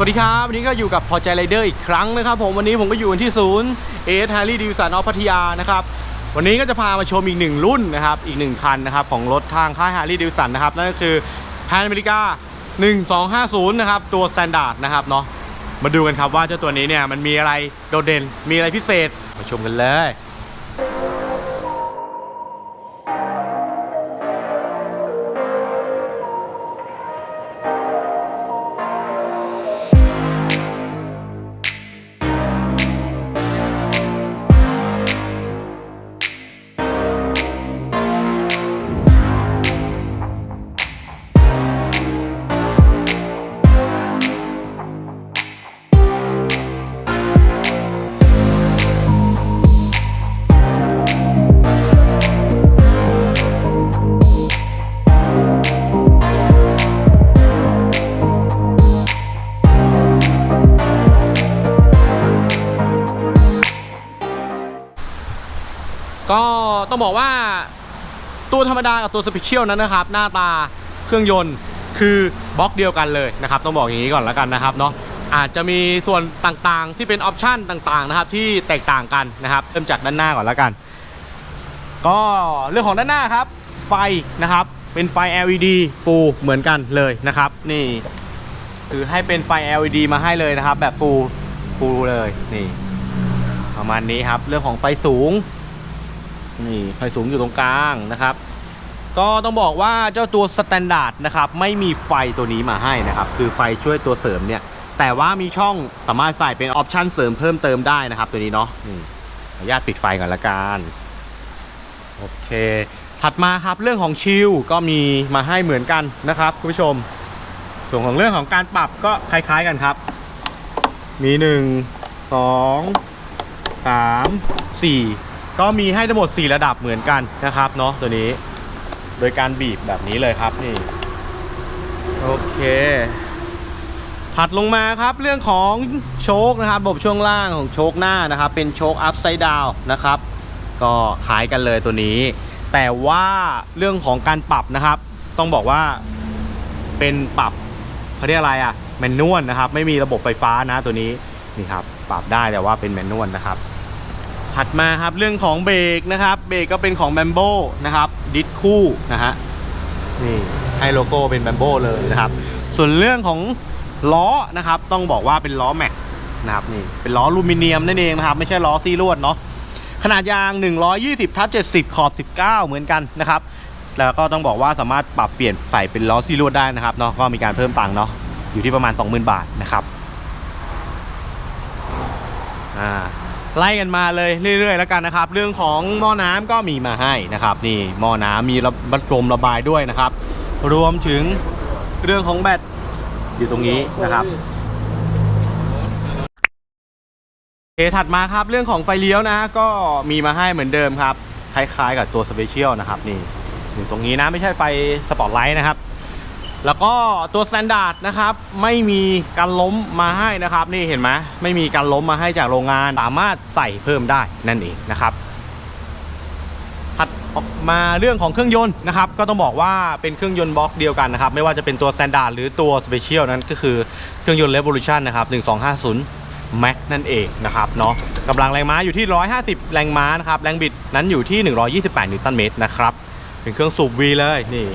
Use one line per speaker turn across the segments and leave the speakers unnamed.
สวัสดีครับ วันนี้ก็อยู่กับพอใจไรเดอร์อีกครั้งนะครับผมวันนี้ผมก็อยู่กันที่ศูนย์เอสไฮร์รี่ดิวสันออฟพัทยานะครับวันนี้ก็จะพามาชมอีกหนึ่งรุ่นนะครับอีกหนึ่งคันนะครับของรถทางค่ายแฮร์ l ี y ดิวสันนะครับนั่นก็คือแพนอเมริกา1250นะครับตัวสแตนดาร์ดนะครับเนาะมาดูกันครับว่าเจ้าตัวนี้เนี่ยมันมีอะไรโดดเด่นมีอะไรพิเศษมาชมกันเลย ต้องบอกว่าตัวธรรมดากับตัวสเปเชียลนั้นนะครับ หน้าตาเครื่องยนต์คือบล็อกเดียวกันเลยนะครับ ต้องบอกอย่างนี้ก่อนแล้วกันนะครับเนาะอาจจะมีส่วนต่างๆ ที่เป็นออปชันต่างๆนะครับที่แตกต่างกันนะครับ เริ่มจากด้านหน้าก่อนแล้วกัน ก็เรื่องของด้านหน้าครับ ไฟนะครับเป็นไฟ LED ฟูลเหมือนกันเลยนะครับ นี่คือให้เป็นไฟ LED มาให้เลยนะครับ แบบฟูลฟูลเลยนี่ประมาณนี้ครับ เรื่องของไฟสูง นี่ไฟสูงอยู่ตรงกลางนะครับ ก็ต้องบอกว่าเจ้าตัวสแตนดาร์ดนะครับไม่มีไฟตัวนี้มาให้นะครับ คือไฟช่วยตัวเสริมเนี่ย แต่ว่ามีช่องสามารถใส่เป็นออปชันเสริมเพิ่มเติมได้นะครับ ตัวนี้เนาะขออนุญาตปิดไฟก่อนละกันโอเค ถัดมาครับเรื่องของชิลก็มีมาให้เหมือนกันนะครับคุณผู้ชม ส่วนของเรื่องของการปรับก็คล้าย ๆกันครับ มี1 2 3 4 ก็มีให้ทั้งหมด 4 ระดับเหมือนกันนะครับเนาะตัวนี้ โดยการบีบแบบนี้เลยครับนี่โอเค ถัดลงมาครับเรื่องของโชคนะครับระบบช่วงล่างของโชคหน้านะครับ เป็นโชคอัพไซด์ดาวนะครับ ก็คล้ายกันเลยตัวนี้ แต่ว่าเรื่องของการปรับนะครับ ต้องบอกว่าเป็นปรับเขาเรียกอะไรอะแมนนวลนะครับ ไม่มีระบบไฟฟ้านะตัวนี้นี่ครับปรับได้แต่ว่าเป็นแมนนวลนะครับ ถัดมาครับเรื่องของเบรกนะครับ เบรกก็เป็นของแบมโบนะครับดิสคู่นะฮะนี่ให้โลโก้เป็นแบมโบเลยนะครับ ส่วนเรื่องของล้อนะครับต้องบอกว่าเป็นล้อแม็กนะครับนี่เป็นล้อลูมิเนียมนั่นเองนะครับ ไม่ใช่ล้อซีลวดเนาะขนาดยาง 120ทับ70 ขอบ 19 เหมือนกันนะครับ แล้วก็ต้องบอกว่าสามารถปรับเปลี่ยนใส่เป็นล้อซีลวดได้นะครับเนาะก็มีการเพิ่มตังค์เนาะอยู่ที่ประมาณ 20,000 บาทนะครับอ่า ไล่กันมาเลยเรื่อยๆ แล้วกันนะครับ เรื่องของหม้อน้ำก็มีมาให้นะครับ นี่หม้อน้ำมีระบัดลมระบายด้วยนะครับ รวมถึงเรื่องของแบตอยู่ตรงนี้นะครับเคถัดมาครับเรื่องของไฟเลี้ยวนะฮะก็มีมาให้เหมือนเดิมครับ คล้ายๆ กับตัวสเปเชียลนะครับนี่อยู่ตรงนี้นะไม่ใช่ไฟสปอตไลท์นะครับ แล้วก็ตัวสแตนดาร์ดนะครับไม่มีการล้มมาให้นะครับ นี่เห็นไหมไม่มีการล้มมาให้จากโรงงาน สามารถใส่เพิ่มได้นั่นเองนะครับถัดออกมาเรื่องของเครื่องยนต์นะครับก็ต้องบอกว่าเป็นเครื่องยนต์บล็อกเดียวกันนะครับ ไม่ว่าจะเป็นตัวสแตนดาร์ดหรือตัวสเปเชียลนั้นก็คือเครื่องยนต์ Revolution นะครับ1250 Max นั่นเองนะครับเนาะกำลังแรงม้าอยู่ที่ 150 แรงม้านะครับแรงบิดนั้นอยู่ที่ 128 นิวตันเมตรนะครับเป็นเครื่องสูบ V เลยนี่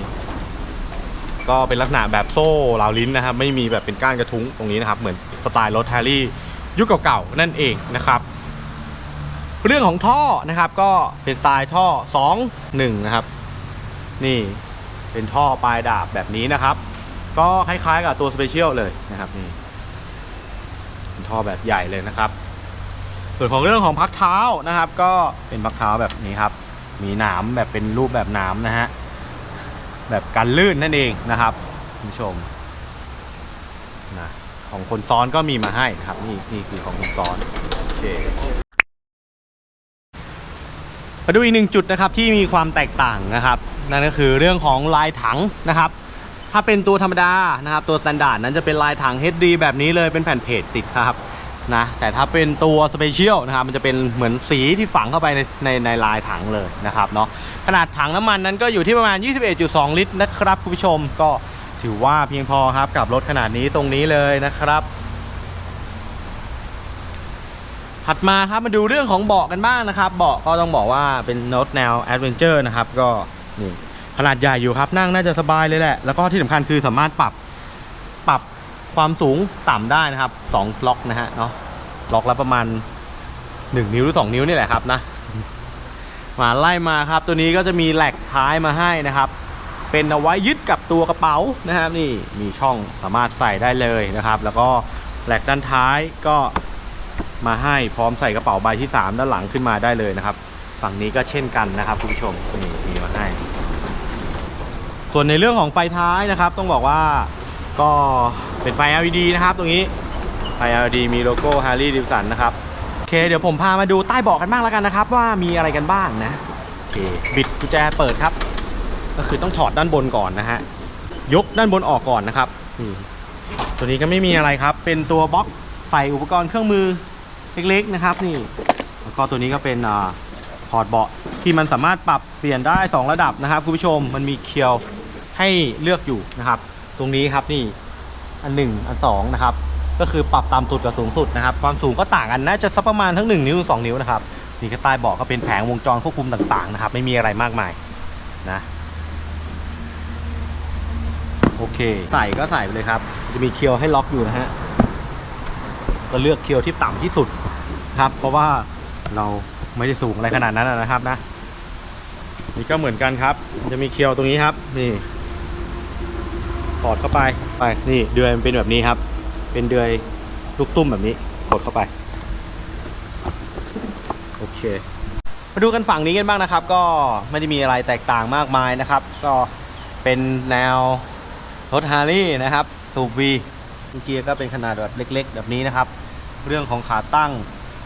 ก็เป็นลักษณะแบบโซ่ราวลิ้นนะครับไม่มีแบบเป็นก้านกระทุ้งตรงนี้นะครับเหมือนสไตล์รถแฮร์รี่ยุคเก่าๆนั่นเองนะครับ เรื่องของท่อนะครับก็เป็นสไตล์ท่อ 2 1 นะครับ นี่เป็นท่อปลายดาบแบบนี้นะครับ ก็คล้ายๆกับตัวสเปเชียลเลยนะครับนี่เป็นท่อแบบใหญ่เลยนะครับ ส่วนของเรื่องของพักเท้านะครับ ก็เป็นพักเท้าแบบนี้ครับ มีหนามแบบเป็นรูปแบบหนามนะฮะ แบบกันลื่นนั่นเองนะครับคุณผู้ชมนะของคนซ้อนก็มีมาให้นะครับ นี่นี่คือของคนซ้อนโอเคมาดูอีกหนึ่งจุดนะครับที่มีความแตกต่างนะครับ นั่นก็คือเรื่องของลายถังนะครับ ถ้าเป็นตัวธรรมดานะครับ ตัวสแตนดาร์ดนั้นจะเป็นลายถัง HD แบบนี้เลยเป็นแผ่นเพจติดครับ นะแต่ถ้าเป็นตัวสเปเชียลนะครับมันจะเป็นเหมือนสีที่ฝังเข้าไปในในในลายถังเลยนะครับเนาะขนาดถังน้ำมันนั้นก็อยู่ที่ประมาณ 21.2 ลิตรนะครับคุณผู้ชมก็ถือว่าเพียงพอครับกับรถขนาดนี้ตรงนี้เลยนะครับถัดมาครับมาดูเรื่องของเบาะกันบ้างนะครับ เบาะก็ต้องบอกว่าเป็นรถแนวแอดเวนเจอร์นะครับก็นี่ขนาดใหญ่อยู่ครับนั่งน่าจะสบายเลยแหละ แล้วก็ที่สำคัญคือสามารถปรับปรับ ความสูงต่ำได้นะครับ2ล็อกนะฮะเนาะล็อกละประมาณ 1 นิ้วหรือ 2 นิ้วนี่แหละครับนะมาไล่มาครับ ตัวนี้ก็จะมีแหลกท้ายมาให้นะครับ เป็นเอาไว้ยึดกับตัวกระเป๋านะครับ นี่มีช่องสามารถใส่ได้เลยนะครับ แล้วก็แหลกด้านท้ายก็มาให้พร้อมใส่กระเป๋าใบที่ 3 ด้านหลังขึ้นมาได้เลยนะครับ ฝั่งนี้ก็เช่นกันนะครับคุณผู้ชมนี่มีมาให้ ส่วนในเรื่องของไฟท้ายนะครับ ต้องบอกว่าก็ เป็นไฟ LED นะครับตรงนี้ไฟ LED มีโลโก้ Harley Davidson นะครับโอเค เดี๋ยวผมพามาดูใต้เบาะกันบ้างแล้วกันนะครับ ว่ามีอะไรกันบ้างนะโอเคบิดกุญแจเปิดครับ ก็คือต้องถอดด้านบนก่อนนะฮะยกด้านบนออกก่อนนะครับนี่ตัวนี้ก็ไม่มีอะไรครับ เป็นตัวบล็อกใส่อุปกรณ์เครื่องมือเล็กๆนะครับนี่แล้วก็ตัวนี้ก็เป็นอ่าพอร์ตเบาะที่มันสามารถปรับเปลี่ยนได้ 2 ระดับนะครับคุณผู้ชมมันมีเคียวให้เลือกอยู่นะครับ ตรงนี้ครับนี่ อันหนึ่งอันสองนะครับก็คือปรับตามสุดกับสูงสุดนะครับความสูงก็ต่างกันน่าจะสักประมาณทั้ง 1 นิ้ว 2 นิ้วนะครับนี่ก็ใต้เบาะก็เป็นแผงวงจรควบคุมต่างๆนะครับไม่มีอะไรมากมายนะโอเค ใส่ก็ใส่ไปเลยครับ จะมีเคียวให้ล็อกอยู่นะฮะก็เลือกเคียวที่ต่ำที่สุดครับ เพราะว่าเราไม่ได้สูงอะไรขนาดนั้นนะครับนะนี่ก็เหมือนกันครับ จะมีเคียวตรงนี้ครับนี่ ถอดเข้าไปไปนี่เดือยมันเป็นแบบนี้ครับ เป็นเดือยลูกตุ้มแบบนี้กดเข้าไปโอเคมาดูกันฝั่งนี้กันบ้างนะครับ ก็ไม่ได้มีอะไรแตกต่างมากมายนะครับ ก็เป็นแนวรถฮาร์ลีนะครับสูบวีเกียร์ก็เป็นขนาดแบบเล็ก ๆ แบบนี้นะครับ เรื่องของขาตั้ง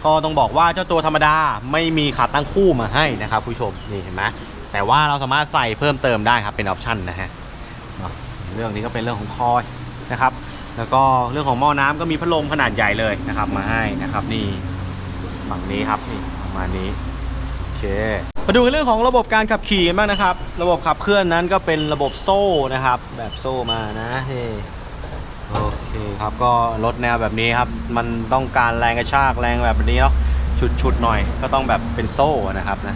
ก็ต้องบอกว่าเจ้าตัวธรรมดาไม่มีขาตั้งคู่มาให้นะครับผู้ชมนี่เห็นไหมแต่ว่าเราสามารถใส่เพิ่มเติมได้ครับเป็นออปชันนะฮะ เรื่องนี้ก็เป็นเรื่องของคอยนะครับ แล้วก็เรื่องของหม้อน้ำก็มีพัดลมขนาดใหญ่เลยนะครับ มาให้นะครับนี่ฝั่งนี้ครับนี่ประมาณนี้โอเคมาดูกันเรื่องของระบบการขับขี่กันบ้างนะครับ ระบบขับเคลื่อนนั้นก็เป็นระบบโซ่นะครับ แบบโซ่มานะนี่โอเคครับก็รถแนวแบบนี้ครับ มันต้องการแรงกระชากแรงแบบนี้เนาะชุดๆหน่อยก็ต้องแบบเป็นโซ่นะครับนะ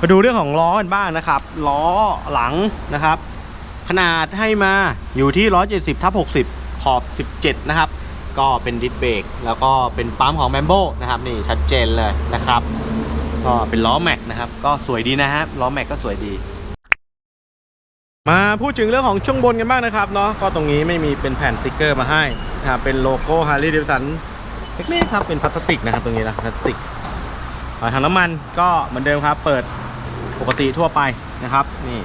มาดูเรื่องของล้อกันบ้างนะครับ ล้อหลังนะครับ ขนาดให้มาอยู่ที่ 170ทับ60 ขอบ 17 นะครับ ก็เป็นดิสเบรกแล้วก็เป็นปั๊มของแมมโบนะครับ นี่ชัดเจนเลยนะครับ ก็เป็นล้อแม็กนะครับ ก็สวยดีนะฮะล้อแม็กก็สวยดี มาพูดถึงเรื่องของช่วงบนกันบ้างนะครับเนาะก็ตรงนี้ไม่มีเป็นแผ่นสติกเกอร์มาให้นะครับเป็นโลโก้ Harley Davidson เล็กๆครับเป็นพลาสติกนะครับตรงนี้นะพลาสติกฝาถังน้ำมันก็เหมือนเดิมครับ เปิด ปกติทั่วไปนะครับนี่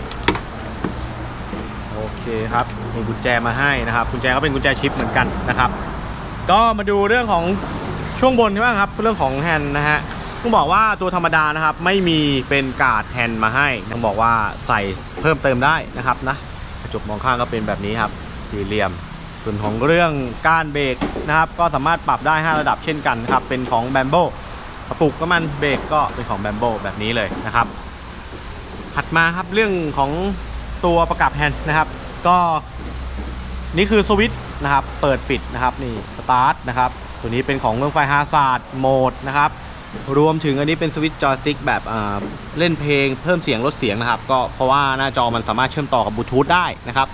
โอเคครับมีกุญแจมาให้นะครับกุญแจก็เป็นกุญแจชิปเหมือนกันนะครับ ก็มาดูเรื่องของช่วงบนใช่ไหมครับเรื่องของแฮนด์นะฮะต้องบอกว่าตัวธรรมดานะครับไม่มีเป็นกาดแฮนด์มาให้ต้องบอกว่าใส่เพิ่มเติมได้นะครับนะกระจกมองข้างก็เป็นแบบนี้ครับสี่เหลี่ยมส่วนของเรื่องก้านเบรกนะครับ ก็สามารถปรับได้ 5 ระดับเช่นกันครับเป็นของแบมโบกระปุกก็มันเบรกก็เป็นของแบมโบแบบนี้เลยนะครับ ถัดมาครับเรื่องของตัวประกับแฮนด์นะครับ ก็นี่คือสวิตช์นะครับ เปิดปิดนะครับนี่สตาร์ทนะครับ ตัวนี้เป็นของเรื่องไฟฮาซาร์ดโหมดนะครับ รวมถึงอันนี้เป็นสวิตช์จอยสติ๊กแบบเล่นเพลงเพิ่มเสียงลดเสียงนะครับ ก็เพราะว่าหน้าจอมันสามารถเชื่อมต่อกับบลูทูธได้นะครับ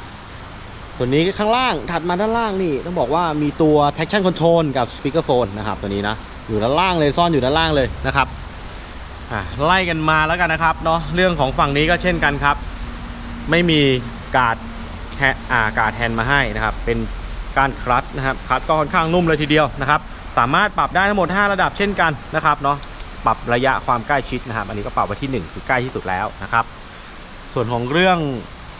ส่วนนี้ข้างล่างถัดมาด้านล่างนี่ต้องบอกว่ามีตัว traction control กับ speakerphone นะครับตัวนี้นะอยู่ด้านล่างเลยซ่อนอยู่ด้านล่างเลยนะครับ ไล่กันมาแล้วกันนะครับเนาะเรื่องของฝั่งนี้ก็เช่นกันครับ ไม่มีกาดแฮอ่ากาดแฮนมาให้นะครับ เป็นการคลัตนะครับคลัตก็ค่อนข้างนุ่มเลยทีเดียวนะครับ สามารถปรับได้ทั้งหมด 5 ระดับเช่นกันนะครับเนาะปรับระยะความใกล้ชิดนะครับ อันนี้ก็ปรับไว้ที่ 1 คือใกล้ที่สุดแล้วนะครับ ส่วนของเรื่อง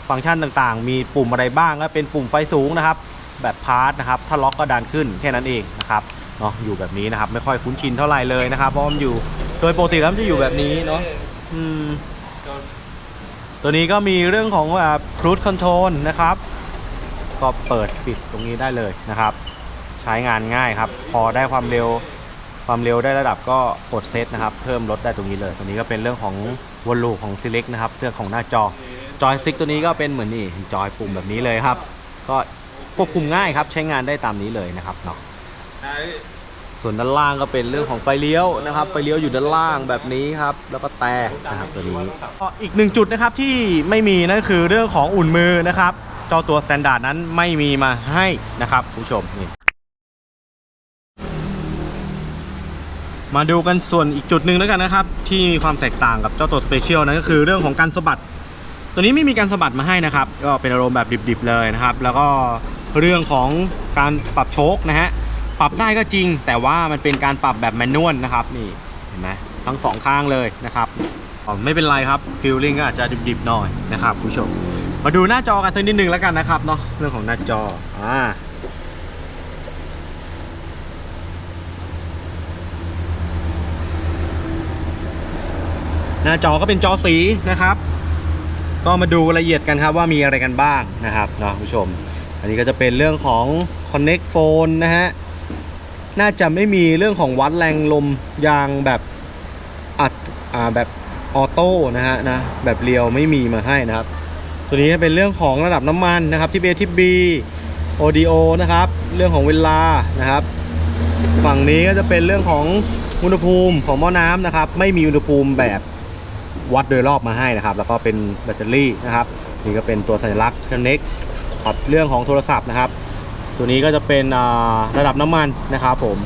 ฟังก์ชันต่างๆ มีปุ่มอะไรบ้างก็เป็นปุ่มไฟสูงนะครับ แบบพาร์ทนะครับ ถ้าล็อกก็ดันขึ้นแค่นั้นเองนะครับเนาะอยู่แบบนี้นะครับ ไม่ค่อยคุ้นชินเท่าไหร่เลยนะครับเพราะมันอยู่ โดยปกติแล้วมันจะอยู่แบบนี้เนาะอืมตัวนี้ก็มีเรื่องของแบบ cruise control นะครับ ก็เปิดปิดตรงนี้ได้เลยนะครับ ใช้งานง่ายครับ พอได้ความเร็วความเร็วได้ระดับก็กดเซตนะครับ เพิ่มลดได้ตรงนี้เลย ตัวนี้ก็เป็นเรื่องของวอลลุ่ของ select นะครับเรื่องของหน้าจอจอยสติ๊กตัวนี้ก็เป็นเหมือนนี่จอยปุ่มแบบนี้เลยครับ ก็ควบคุมง่ายครับใช้งานได้ตามนี้เลยนะครับเนาะ ส่วนด้านล่างก็เป็นเรื่องของไฟเลี้ยวนะครับไฟเลี้ยวอยู่ด้านล่างแบบนี้ครับ แล้วก็แต่นะครับตัวนี้อีกหนึ่งจุดนะครับที่ไม่มีนั่นคือเรื่องของอุ่นมือนะครับเจ้าตัวสแตนดาร์ดนั้นไม่มีมาให้นะครับผู้ชมนี่มาดูกันส่วนอีกจุดหนึ่งแล้วกันนะครับ ที่มีความแตกต่างกับเจ้าตัวสเปเชียลนั่นก็คือเรื่องของการสะบัด ตัวนี้ไม่มีการสะบัดมาให้นะครับ ก็เป็นอารมณ์แบบดิบๆเลยนะครับ แล้วก็เรื่องของการปรับโชคนะฮะ ปรับได้ก็จริง แต่ว่ามันเป็นการปรับแบบแมนนวลนะครับนี่เห็นไหมทั้งสองข้างเลยนะครับไม่เป็นไรครับฟิลลิ่งก็อาจจะดิบๆหน่อยนะครับคุณผู้ชม มาดูหน้าจอกันสักนิดนึงแล้วกันนะครับเนาะเรื่องของหน้าจออ่าหน้าจอก็เป็นจอสีนะครับ ก็มาดูรายละเอียดกันครับว่ามีอะไรกันบ้างนะครับเนาะคุณผู้ชม อันนี้ก็จะเป็นเรื่องของ Connect Phone นะฮะ น่าจะไม่มีเรื่องของวัดแรงลมยางแบบอัดอ่าแบบออโต้นะฮะนะแบบเรียวไม่มีมาให้นะครับ ตัวนี้เป็นเรื่องของระดับน้ำมันนะครับที่ A ที่ B ODO นะครับ เรื่องของเวลานะครับ ฝั่งนี้ก็จะเป็นเรื่องของอุณหภูมิของหม้อน้ำนะครับ ไม่มีอุณหภูมิแบบวัดโดยรอบมาให้นะครับ แล้วก็เป็นแบตเตอรี่นะครับ นี่ก็เป็นตัวสัญลักษณ์ Connect ครับเรื่องของโทรศัพท์นะครับ ตัวนี้ก็จะเป็นระดับน้ำมันนะครับผม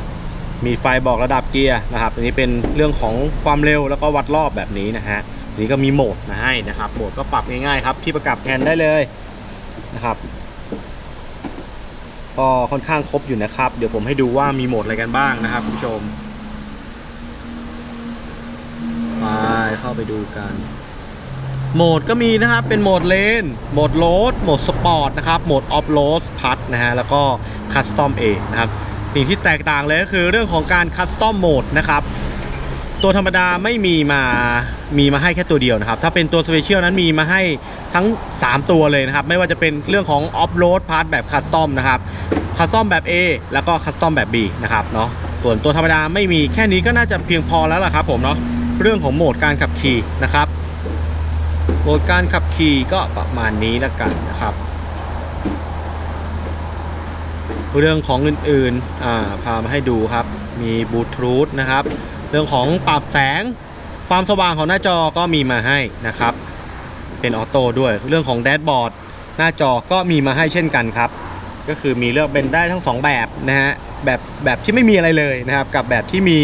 มีไฟบอกระดับเกียร์นะครับตัวนี้เป็นเรื่องของความเร็วแล้วก็วัดรอบแบบนี้นะฮะนี้ก็มีโหมดมาให้นะครับโหมดก็ปรับง่ายๆครับ ที่ประกับแทนได้เลยนะครับก็ค่อนข้างครบอยู่นะครับ เดี๋ยวผมให้ดูว่ามีโหมดอะไรกันบ้างนะครับคุณผู้ชมไปเข้าไปดูกัน โหมดก็มีนะครับเป็นโหมดเลนโหมดโรดโหมดสปอร์ตนะครับโหมดออฟโรดพัดนะฮะแล้วก็คัสตอมเอนะครับสิ่งที่แตกต่างเลยก็คือเรื่องของการคัสตอมโหมดนะครับตัวธรรมดาไม่มีมามีมาให้แค่ตัวเดียวนะครับ ถ้าเป็นตัวสเปเชียลนั้นมีมาให้ทั้ง 3 ตัวเลยนะครับ ไม่ว่าจะเป็นเรื่องของออฟโรดพาร์ทแบบคัสตอมนะครับคัสตอมแบบ A แล้วก็คัสตอมแบบ B นะครับเนาะส่วนตัวธรรมดาไม่มีแค่นี้ก็น่าจะเพียงพอแล้วล่ะครับผมเนาะเรื่องของโหมดการขับขี่นะครับ โหมดการขับขี่ก็ประมาณนี้แล้วกันนะครับ เรื่องของอื่นๆอ่าพามาให้ดูครับ มีบลูทูธนะครับ เรื่องของปรับแสงความสว่างของหน้าจอก็มีมาให้นะครับ เป็นออโต้ด้วย เรื่องของแดชบอร์ดหน้าจอก็มีมาให้เช่นกันครับ ก็คือมีเลือกเป็นได้ทั้งสองแบบนะฮะ แบบแบบที่ไม่มีอะไรเลยนะครับ กับแบบที่มี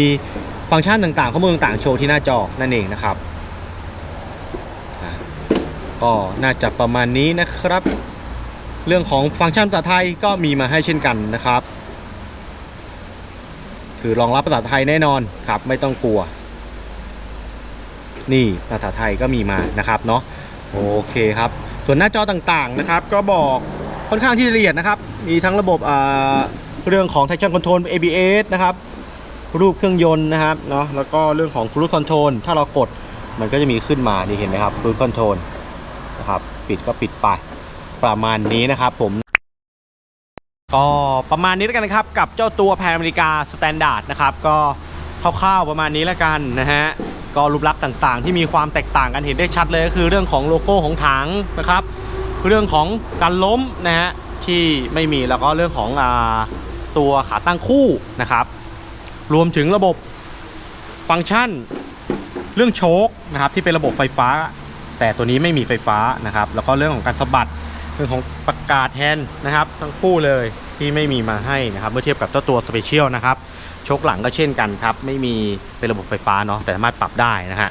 ฟังก์ชันต่างๆ ข้อมูลต่างๆ โชว์ที่หน้าจอนั่นเองนะครับ ก็น่าจะประมาณนี้นะครับ เรื่องของฟังก์ชันภาษาไทยก็มีมาให้เช่นกันนะครับ คือรองรับภาษาไทยแน่นอนครับไม่ต้องกลัว นี่ภาษาไทยก็มีมานะครับเนาะโอเคครับ ส่วนหน้าจอต่างๆนะครับ ก็บอกค่อนข้างที่ละเอียดนะครับ มีทั้งระบบเรื่องของ traction control ABS นะครับ รูปเครื่องยนต์นะครับเนาะแล้วก็เรื่องของ cruise control ถ้าเรากดมันก็จะมีขึ้นมานี่เห็นไหมครับ cruise control นะครับ ปิดก็ปิดไปประมาณนี้นะครับผม ก็ประมาณนี้แล้วกันนะครับ กับเจ้าตัวแพนอเมริกาสแตนดาร์ดนะครับ ก็คร่าวๆประมาณนี้แล้วกันนะฮะก็รูปลักษณ์ต่างๆ ที่มีความแตกต่างกันเห็นได้ชัดเลยก็คือเรื่องของโลโก้ของถังนะครับ เรื่องของการล้มนะฮะที่ไม่มีแล้วก็เรื่องของอตัวขาตั้งคู่นะครับ รวมถึงระบบฟังก์ชัน เรื่องโชคนะครับที่เป็นระบบไฟฟ้า แต่ตัวนี้ไม่มีไฟฟ้านะครับ แล้วก็เรื่องของการสะบัดเรื่องของประกาศแทนนะครับ ทั้งคู่เลยที่ไม่มีมาให้นะครับ เมื่อเทียบกับเจ้าตัวสเปเชียลนะครับชคหลังก็เช่นกันครับ ไม่มีเป็นระบบไฟฟ้าเนาะแต่สามารถปรับได้นะฮะ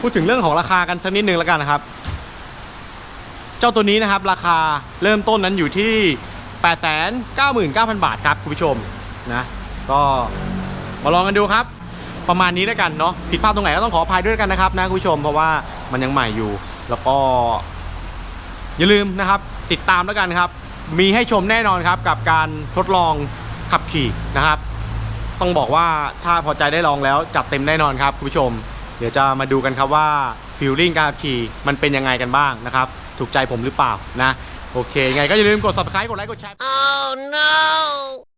พูดถึงเรื่องของราคากันสักนิดนึงแล้วกันนะครับ เจ้าตัวนี้นะครับ ราคาเริ่มต้นนั้นอยู่ที่ 899,000 บาทครับคุณผู้ชมนะก็มาลองกันดูครับ ประมาณนี้แล้วกันเนาะผิดพลาดตรงไหนก็ต้องขออภัยด้วยกันนะครับนะคุณผู้ชมเพราะว่ามันยังใหม่อยู่ แล้วก็ อย่าลืมนะครับ ติดตามแล้วกันครับ มีให้ชมแน่นอนครับ กับการทดลองขับขี่นะครับ ต้องบอกว่าถ้าพอใจได้ลองแล้วจัดเต็มแน่นอนครับคุณผู้ชม เดี๋ยวจะมาดูกันครับว่าฟิลลิ่งการขับขี่มันเป็นยังไงกันบ้างนะครับ ถูกใจผมหรือเปล่านะ โอเค ไงก็อย่าลืมกด subscribe กดไลค์กดแชร์
Oh no!